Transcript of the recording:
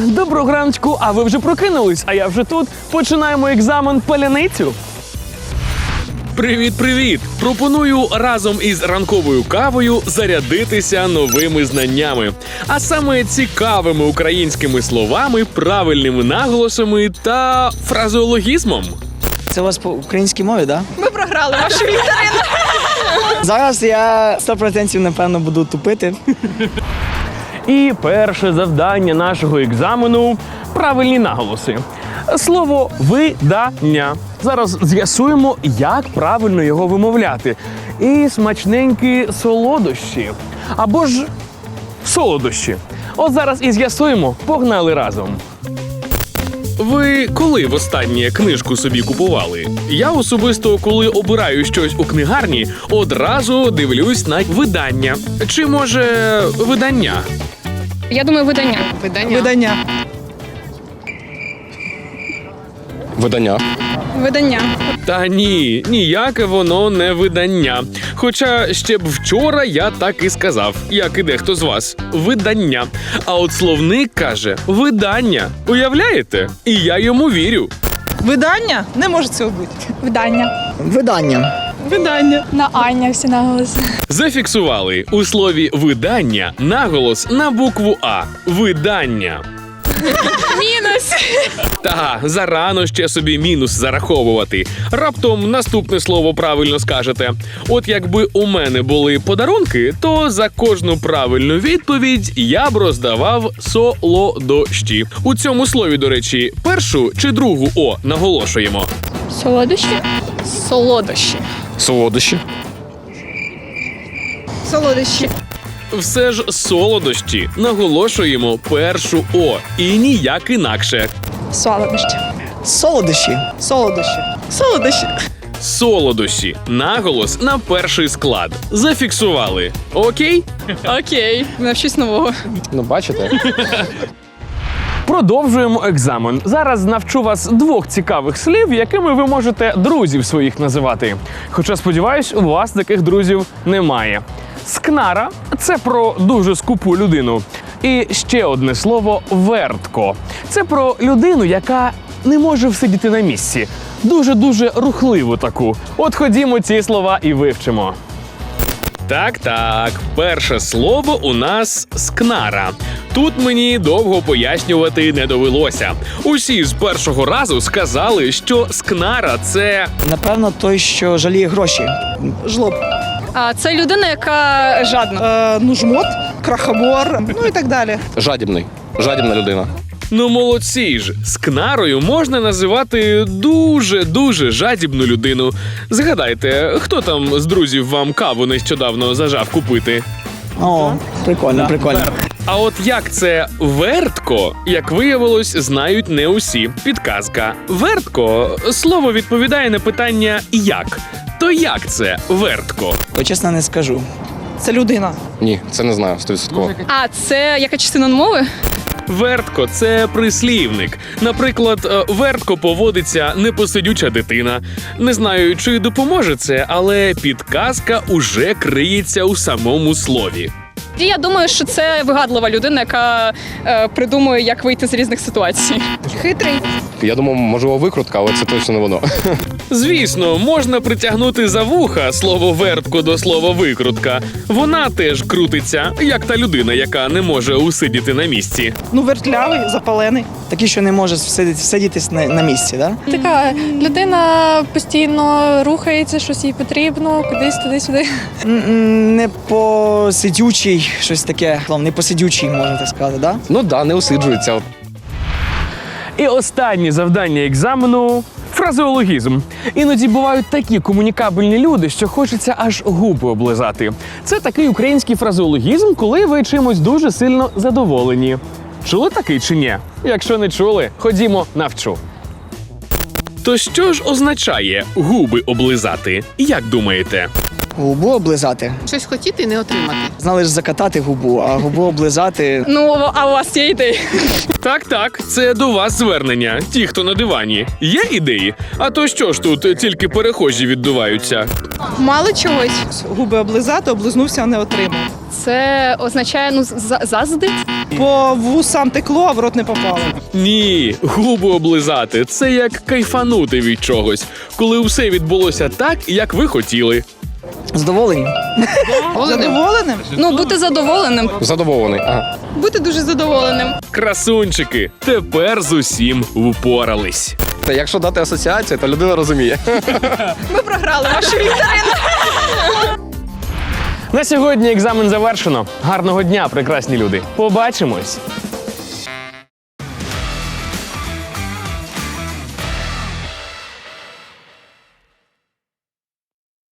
що, доброго раночку, а ви вже прокинулись, а я вже тут. Починаємо екзамен паляницю. Привіт, привіт! Пропоную разом із ранковою кавою зарядитися новими знаннями, а саме цікавими українськими словами, правильними наголосами та фразеологізмом. Це у вас по українській мові, так? Ми програли вашу вікторину. Зараз я 100% напевно буду тупити. І перше завдання нашого екзамену правильні наголоси. Слово видання. Зараз з'ясуємо, як правильно його вимовляти. І смачненькі солодощі. Або ж солодощі. От зараз і з'ясуємо, погнали разом. Ви коли востаннє книжку собі купували? Я особисто, коли обираю щось у книгарні, одразу дивлюсь на видання. Чи може видання? Я думаю, видання. Видання. Видання. Видання. Видання. Та ні, ніяке воно не видання. Хоча ще б вчора я так і сказав, як і дехто з вас. Видання. А от словник каже видання. Уявляєте? І я йому вірю. Видання? Не може цього бути. Видання. Видання. Видання. На Аня всі наголоси. Зафіксували у слові видання наголос на букву А. Видання. Мінус. Та зарано ще собі мінус зараховувати. Раптом наступне слово правильно скажете. От якби у мене були подарунки, то за кожну правильну відповідь я б роздавав солодощі. У цьому слові, до речі, першу чи другу о наголошуємо. Солодощі. Солодощі. Солодощі. Солодощі. Все ж солодощі наголошуємо першу о і ніяк інакше. Солодощі. Солодощі. Солодощі. Солодощі. Солодощі. Наголос на перший склад. Зафіксували. Окей? Окей. Навчусь нового. Ну, бачите? Продовжуємо екзамен. Зараз навчу вас двох цікавих слів, якими ви можете друзів своїх називати. Хоча, сподіваюсь, у вас таких друзів немає. Скнара це про дуже скупу людину. І ще одне слово вертко. Це про людину, яка не може всидіти на місці. Дуже дуже рухливу таку. От ходімо ці слова і вивчимо. Так, так, перше слово у нас скнара. Тут мені довго пояснювати не довелося. Усі з першого разу сказали, що скнара це Напевно, той, що жаліє гроші. Жлоб. А це людина, яка жадна. Е, ну, жмот, крахобор, ну і так далі. Жадібний. Жадібна людина. ну молодці ж. Скнарою можна називати дуже дуже жадібну людину. Згадайте, хто там з друзів вам каву нещодавно зажав купити? О, прикольно, прикольно. А от як це вертко, як виявилось, знають не усі. Підказка. Вертко слово відповідає на питання як. То як це вертко? Бо чесно не скажу. Це людина. Ні, це не знаю, 100%. А це яка частина мови? Вертко це прислівник. Наприклад, е, вертко поводиться непосидюча дитина. Не знаю, чи допоможе це, але підказка уже криється у самому слові. І я думаю, що це вигадлива людина, яка е, придумує, як вийти з різних ситуацій. Хитрий. Я думав, можливо, викрутка, але це точно не воно. Звісно, можна притягнути за вуха слово вертку до слова викрутка. Вона теж крутиться, як та людина, яка не може усидіти на місці. Ну, вертлявий, запалений. Такий, що не може всидіти, всидітись на, на місці, так? Да? Така людина постійно рухається, щось їй потрібно, кудись туди-сюди. Не посидючий, щось таке. Словом, Не посидючий, можна так сказати, да? Ну да, не усиджується. І останнє завдання екзамену фразеологізм. Іноді бувають такі комунікабельні люди, що хочеться аж губи облизати. Це такий український фразеологізм, коли ви чимось дуже сильно задоволені. Чули такий чи ні? Якщо не чули, ходімо навчу. То що ж означає губи облизати? Як думаєте? Губу облизати. Щось хотіти і не отримати. Знали ж закатати губу, а губу облизати. Ну, а у вас є ідеї? Так, так, це до вас звернення. Ті, хто на дивані. Є ідеї? А то що ж тут тільки перехожі віддуваються? Мало чогось. Губи облизати, облизнувся, а не отримав. Це означає ну за- заздрить. По вусам текло, а в рот не попало. Ні, губи облизати це як кайфанути від чогось, коли все відбулося так, як ви хотіли. Задоволені? Задоволеним? Ну, бути задоволеним. Задоволений. Ага. Бути дуже задоволеним. Красунчики, тепер з усім впорались. Та якщо дати асоціацію, то людина розуміє. Ми програли вашу вікторину. На сьогодні екзамен завершено. Гарного дня, прекрасні люди. Побачимось.